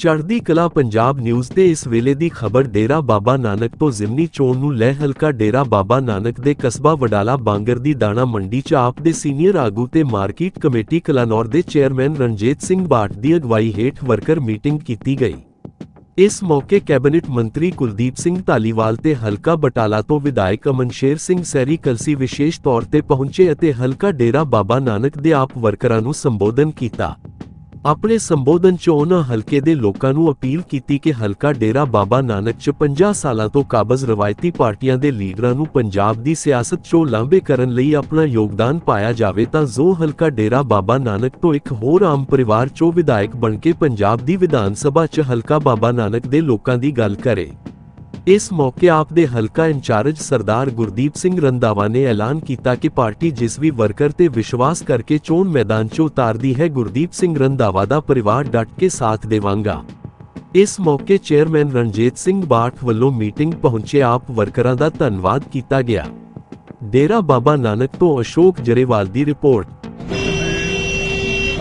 ਚੜ੍ਹਦੀ ਕਲਾ ਪੰਜਾਬ ਨਿਊਜ਼ ਤੇ ਇਸ ਵੇਲੇ ਦੀ ਖਬਰ ਡੇਰਾ ਬਾਬਾ ਨਾਨਕ ਤੋਂ ਜ਼ਿਮਨੀ ਚੋਣ ਨੂੰ ਲੈ ਹਲਕਾ ਡੇਰਾ ਬਾਬਾ ਨਾਨਕ ਦੇ ਕਸਬਾ ਵਡਾਲਾ ਬਾਂਗਰ ਦੀ ਦਾਣਾ ਮੰਡੀ 'ਚ ਆਪ ਦੇ ਸੀਨੀਅਰ ਆਗੂ ਤੇ ਮਾਰਕੀਟ ਕਮੇਟੀ ਕਲਾਨੌਰ ਦੇ ਚੇਅਰਮੈਨ ਰਣਜੀਤ ਸਿੰਘ ਬਾਟ ਦੀ ਅਗਵਾਈ ਹੇਠ ਵਰਕਰ ਮੀਟਿੰਗ ਕੀਤੀ ਗਈ। ਇਸ ਮੌਕੇ ਕੈਬਨਿਟ ਮੰਤਰੀ ਕੁਲਦੀਪ ਸਿੰਘ ਧਾਲੀਵਾਲ ਤੇ ਹਲਕਾ ਬਟਾਲਾ ਤੋਂ ਵਿਧਾਇਕ ਅਮਨਸ਼ੇਰ ਸਿੰਘ ਸੈਰੀ ਕਲਸੀ ਵਿਸ਼ੇਸ਼ ਤੌਰ ਤੇ ਪਹੁੰਚੇ ਅਤੇ ਹਲਕਾ ਡੇਰਾ ਬਾਬਾ ਨਾਨਕ ਦੇ ਆਪ ਵਰਕਰਾਂ ਨੂੰ ਸੰਬੋਧਨ ਕੀਤਾ। ਆਪਣੇ ਸੰਬੋਧਨ 'ਚ ਉਹਨਾਂ ਹਲਕੇ ਦੇ ਲੋਕਾਂ ਨੂੰ ਅਪੀਲ ਕੀਤੀ ਕਿ ਹਲਕਾ ਡੇਰਾ ਬਾਬਾ ਨਾਨਕ 'ਚ 50 ਸਾਲਾਂ ਤੋਂ ਕਾਬਜ਼ ਰਵਾਇਤੀ ਪਾਰਟੀਆਂ ਦੇ ਲੀਡਰਾਂ ਨੂੰ ਪੰਜਾਬ ਦੀ ਸਿਆਸਤ 'ਚੋਂ ਲਾਂਭੇ ਕਰਨ ਲਈ ਆਪਣਾ ਯੋਗਦਾਨ ਪਾਇਆ ਜਾਵੇ ਤਾਂ ਜੋ ਹਲਕਾ ਡੇਰਾ ਬਾਬਾ ਨਾਨਕ ਤੋਂ ਇੱਕ ਹੋਰ ਆਮ ਪਰਿਵਾਰ 'ਚੋਂ ਵਿਧਾਇਕ ਬਣ ਕੇ ਪੰਜਾਬ ਦੀ ਵਿਧਾਨ ਸਭਾ 'ਚ ਹਲਕਾ ਬਾਬਾ ਨਾਨਕ ਦੇ ਲੋਕਾਂ ਦੀ ਗੱਲ ਕਰੇ। ਇਸ ਮੌਕੇ ਆਪ ਦੇ ਹਲਕਾ ਇੰਚਾਰਜ ਸਰਦਾਰ ਗੁਰਦੀਪ ਸਿੰਘ ਰੰਦਾਵਾ ਨੇ ਐਲਾਨ ਕੀਤਾ ਕਿ ਪਾਰਟੀ ਜਿਸ ਵੀ ਵਰਕਰ ਤੇ ਵਿਸ਼ਵਾਸ ਕਰਕੇ ਚੋਣ ਮੈਦਾਨ 'ਚ ਉਤਾਰਦੀ ਹੈ ਗੁਰਦੀਪ ਸਿੰਘ ਰੰਦਾਵਾ ਦਾ ਪਰਿਵਾਰ ਡਟ ਕੇ ਸਾਥ ਦੇਵਾਂਗਾ। ਇਸ ਮੌਕੇ ਚੇਅਰਮੈਨ ਰਣਜੀਤ ਸਿੰਘ ਬਾਠ ਵੱਲੋਂ ਮੀਟਿੰਗ ਪਹੁੰਚੇ ਆਪ ਵਰਕਰਾਂ ਦਾ ਧੰਨਵਾਦ ਕੀਤਾ ਗਿਆ। ਡੇਰਾ ਬਾਬਾ ਨਾਨਕ ਤੋਂ ਅਸ਼ੋਕ ਜਰੇਵਾਲ ਦੀ ਰਿਪੋਰਟ।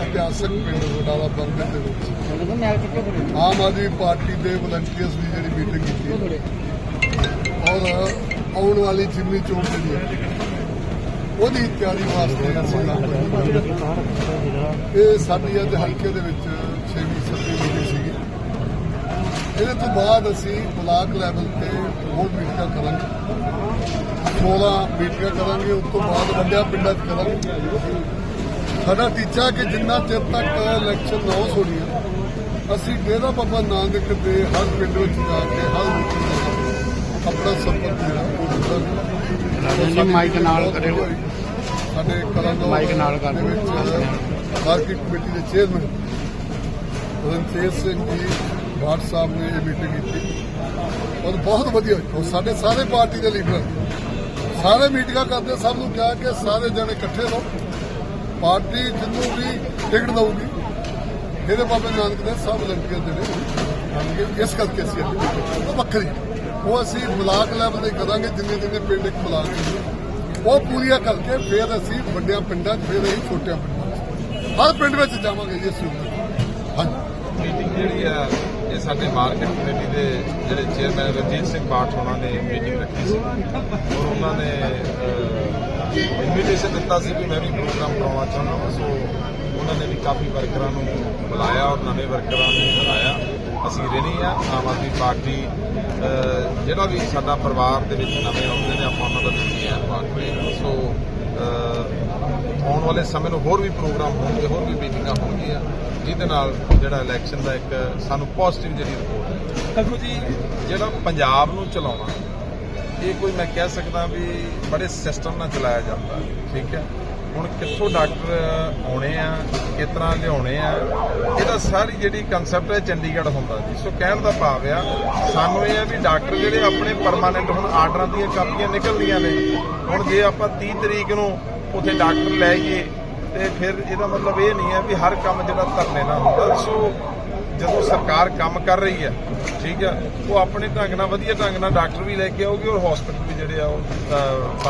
ਇਤਿਹਾਸਕ ਪਿੰਡ ਵਡਾਲਾ ਬੰਗਰ ਦੇ ਵਿੱਚ। ਆਮ ਆਦਮੀ ਪਾਰਟੀ ਦੇ ਵਲੰਟੀਅਰਸ ਦੀ ਜਿਹੜੀ ਮੀਟਿੰਗ ਔਰ ਆਉਣ ਵਾਲੀ ਜਿਮਨੀ ਚੋਣ ਜਿਹੜੀ ਹੈ, ਉਹਦੀ ਤਿਆਰੀ ਵਾਸਤੇ ਅਸੀਂ ਇਹ ਸਾਡੀ ਅੱਜ ਹਲਕੇ ਦੇ ਵਿੱਚ 6ਵੀਂ 7ਵੀਂ ਮੀਟਿੰਗ ਸੀਗੀ। ਇਹਦੇ ਤੋਂ ਬਾਅਦ ਅਸੀਂ ਬਲਾਕ ਲੈਵਲ ਤੇ ਹੋਰ ਮੀਟਿੰਗਾਂ ਕਰਾਂਗੇ। 16 ਮੀਟਿੰਗਾਂ ਕਰਾਂਗੇ, ਉਸ ਤੋਂ ਬਾਅਦ ਵੱਡਿਆ ਪਿੰਡਾਂ 'ਚ ਕਰਾਂਗੇ। ਸਾਡਾ ਟੀਚਾ ਕਿ ਜਿੰਨਾ ਚਿਰ ਤੱਕ ਇਲੈਕਸ਼ਨ ਨਾ ਹੋਣੀ ਹੈ ਅਸੀਂ ਡੇਰਾ ਬਾਬਾ ਨਾਨਕ ਦੇ ਹਰ ਪਿੰਡ ਵਿੱਚ ਜਾ ਕੇ ਹਰ ਆਪਣਾ ਸੰਪਰਕ ਜਿਹੜਾ ਉਹ ਦਿੱਤਾ ਜੀ, ਮਾਈਕ ਨਾਲ ਕਰਿਓ। ਸਾਡੇ ਕਲਾਨੌਰ ਮਾਈਕ ਨਾਲ ਕਰ ਦੇ ਦਿਓ। ਵਿੱਚ ਮਾਰਕੀਟ ਕਮੇਟੀ ਦੇ ਚੇਅਰਮੈਨ ਰਣਜੀਤ ਸਿੰਘ ਜੀ ਭਾਟ ਸਾਹਿਬ ਨੇ ਇਹ ਮੀਟਿੰਗ ਕੀਤੀ ਔਰ ਬਹੁਤ ਵਧੀਆ। ਔਰ ਸਾਡੇ ਸਾਰੇ ਪਾਰਟੀ ਦੇ ਲੀਡਰ ਸਾਰੇ ਮੀਟਿੰਗਾਂ ਕਰਦੇ ਸਭ ਨੂੰ ਕਿਹਾ ਕਿ ਸਾਰੇ ਜਣੇ ਇਕੱਠੇ ਰਹੋ ਪਾਰਟੀ ਜਿਹਨੂੰ ਵੀ ਟਿਕਟ ਦਊਗੀ ਇਹਦੇ ਬਾਬੇ ਨਾਨਕ ਦੇ ਸਭ ਵਲੰਟੀਅਰ ਜਿਹੜੇ ਆਉਣਗੇ ਇਸ ਕਰਕੇ ਅਸੀਂ ਉਹ ਵੱਖਰੀ ਉਹ ਅਸੀਂ ਬਲਾਕ ਲੈਵਲ ਤੇ ਕਰਾਂਗੇ, ਜਿੰਨੇ ਜਿੰਨੇ ਪਿੰਡ ਇੱਕ ਬਲਾਕ ਉਹ ਪੂਰੀਆਂ ਕਰਕੇ ਫਿਰ ਅਸੀਂ ਵੱਡਿਆਂ ਪਿੰਡਾਂ ਫਿਰ ਅਸੀਂ ਛੋਟਿਆਂ ਪਿੰਡਾਂ ਹਰ ਪਿੰਡ ਵਿੱਚ ਜਾਵਾਂਗੇ ਜੀ ਅਸੀਂ ਹਾਂਜੀ। ਮੀਟਿੰਗ ਜਿਹੜੀ ਆ ਇਹ ਸਾਡੇ ਮਾਰਕੀਟ ਕਮੇਟੀ ਦੇ ਜਿਹੜੇ ਚੇਅਰਮੈਨ ਰਣਜੀਤ ਸਿੰਘ ਬਾਠ ਉਹਨਾਂ ਨੇ ਮੀਟਿੰਗ ਰੱਖੀ ਸੀ, ਔਰ ਉਹਨਾਂ ਨੇ ਇਨਵੀਟੇਸ਼ਨ ਦਿੱਤਾ ਸੀ ਕਿ ਮੈਂ ਵੀ ਪ੍ਰੋਗਰਾਮ ਕਰਾਉਣਾ ਚਾਹੁੰਦਾ ਹਾਂ। ਸੋ ਉਹਨਾਂ ਨੇ ਵੀ ਕਾਫੀ ਵਰਕਰਾਂ ਨੂੰ ਬੁਲਾਇਆ ਔਰ ਨਵੇਂ ਵਰਕਰਾਂ ਨੂੰ ਬੁਲਾਇਆ। ਅਸੀਂ ਰਹਿਣੀ ਆ ਆਮ ਆਦਮੀ ਪਾਰਟੀ ਜਿਹੜਾ ਵੀ ਸਾਡਾ ਪਰਿਵਾਰ ਦੇ ਵਿੱਚ ਨਵੇਂ ਆਉਂਦੇ ਨੇ, ਆਪਾਂ ਉਹਨਾਂ ਦਾ ਵੀ ਹੈ। ਪਾਰਟੀ ਸੋ ਆਉਣ ਵਾਲੇ ਸਮੇਂ ਨੂੰ ਹੋਰ ਵੀ ਪ੍ਰੋਗਰਾਮ ਹੋਣਗੇ ਹੋਰ ਵੀ ਮੀਟਿੰਗਾਂ ਹੋਣਗੀਆਂ ਜਿਹਦੇ ਨਾਲ ਜਿਹੜਾ ਇਲੈਕਸ਼ਨ ਦਾ ਇੱਕ ਸਾਨੂੰ ਪੋਜ਼ਿਟਿਵ ਜਿਹੜੀ ਰਿਪੋਰਟ ਹੈ। ਦੇਖੋ ਜੀ ਜਿਹੜਾ ਪੰਜਾਬ ਨੂੰ ਚਲਾਉਣਾ ਇਹ ਕੋਈ ਮੈਂ ਕਹਿ ਸਕਦਾ ਵੀ ਬੜੇ ਸਿਸਟਮ ਨਾਲ ਚਲਾਇਆ ਜਾਂਦਾ ਠੀਕ ਹੈ? ਹੁਣ ਕਿੱਥੋਂ ਡਾਕਟਰ ਆਉਣੇ ਆ ਕਿਸ ਤਰ੍ਹਾਂ ਲਿਆਉਣੇ ਆ ਇਹਦਾ ਸਾਰੀ ਜਿਹੜੀ ਕਨਸੈਪਟ ਹੈ ਚੰਡੀਗੜ੍ਹ ਹੁੰਦਾ ਜੀ। ਸੋ ਕਹਿਣ ਦਾ ਭਾਵ ਆ ਸਾਨੂੰ ਇਹ ਆ ਵੀ ਡਾਕਟਰ ਜਿਹੜੇ ਆਪਣੇ ਪਰਮਾਨੈਂਟ ਹੁਣ ਆਰਡਰਾਂ ਦੀਆਂ ਕਾਪੀਆਂ ਨਿਕਲਦੀਆਂ ਨੇ ਹੁਣ ਜੇ ਆਪਾਂ 30 ਤਰੀਕ ਨੂੰ ਉੱਥੇ ਡਾਕਟਰ ਲੈ ਆਈਏ ਤੇ ਫਿਰ ਇਹਦਾ ਮਤਲਬ ਇਹ ਨਹੀਂ ਹੈ ਵੀ ਹਰ ਕੰਮ ਜਿਹੜਾ ਧਰਨੇ ਨਾਲ ਹੁੰਦਾ। ਸੋ ਜਦੋਂ ਸਰਕਾਰ ਕੰਮ ਕਰ ਰਹੀ ਹੈ ਠੀਕ ਹੈ ਉਹ ਆਪਣੇ ਢੰਗ ਨਾਲ ਵਧੀਆ ਢੰਗ ਨਾਲ ਡਾਕਟਰ ਵੀ ਲੈ ਕੇ ਆਊਗੀ ਔਰ ਹਸਪੀਟਲ ਵੀ ਜਿਹੜੇ ਆ ਉਹ ਅਹ,